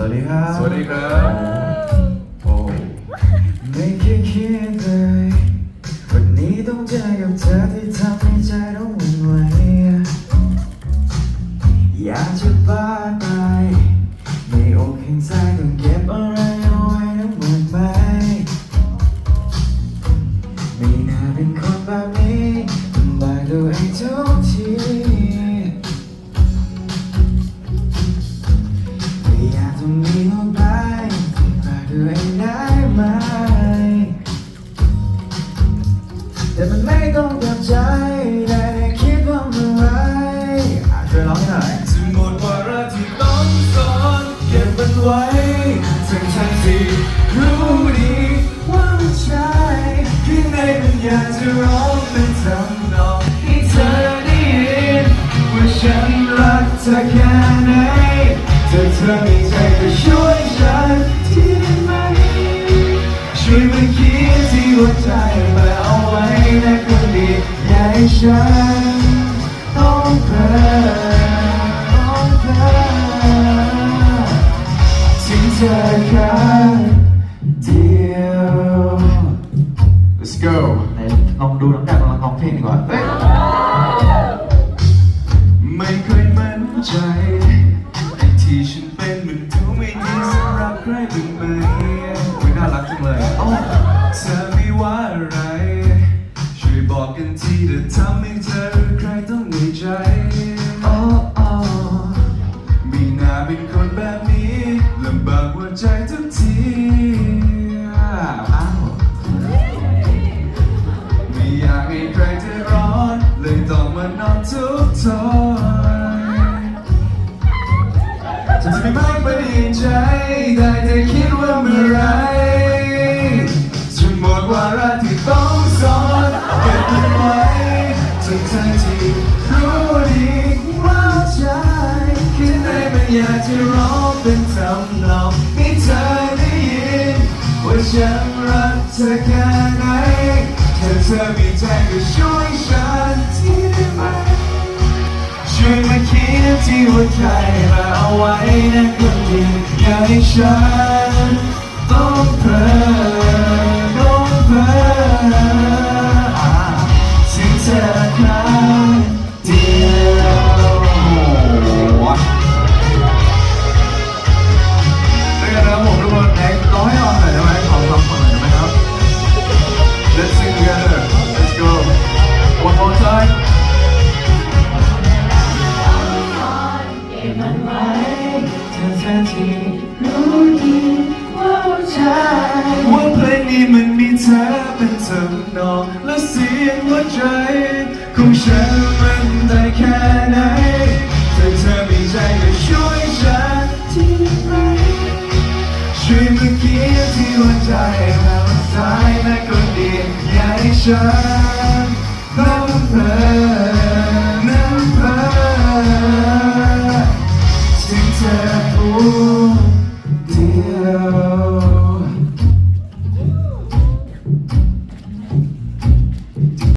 สวัสดีครับ สวัสดีครับโอ้ไม่เคยคิดเลยวันนี้ต้องเจอกับเธอที่ทำให้ใจต้องวุ่นวายอยากจะบ้าตายในอกแห่งใจต้องเก็บอะไร รู้ดีว่าไม่ใช่ข้างในมันอยากจะร้องเป็นทำนองให้เธอได้ยินว่าฉันรักเธอแค่ไหนถ้าเธอมีใจก็ช่วยฉันทีได้ไหมช่วยมาเขียนที่หัวใจมาเอาไว้นะคนดีอย่าให้ฉันต้องเพ้อต้องเพ้อถึงเธอครั้ ลองดูน้ำหนักลองร้องเพลงดีกว่าเฮ้ยไม่เคยมั่นใจไอ้ที่ฉันเป็นมันดูไม่ดีสำหรับใครบ้างไหมอุ๊ยน่ารักจังเลยเอ้าเธอไม่ว่าอะไร ช่วยบอกกันทีเดี๋ยวทำให้เธอหรือใครต้องในใจ จะไม่มากไปดีใจ ได้แต่คิดว่าเมื่อไรจะหมดวาระที่ต้องสอนเก็บมันไว้ทั้งทั้งที่รู้ดีว่าใจคิดในมันอยากจะร้องเป็นทำนองให้เธอได้ยินว่าฉันรักเธอแค่ไหนถ้าเธอมีใจก็ช่วยฉัน ที่หัวใจมาเอาไว้นะคนดีอย่าให้ฉันต้องเพ้อ เธอแทนที่รู้ดีว่าใจว่าเพลงนี้มันมีเธอเป็นทำนองและเสียงหัวใจของฉันมันได้แค่ไหนถ้าเธอมีใจก็ช่วยฉันที่ไหมช่วยเมาเขียนที่หัวใจเราสายแม่คนดีอย่าให้ฉันต้องเธอ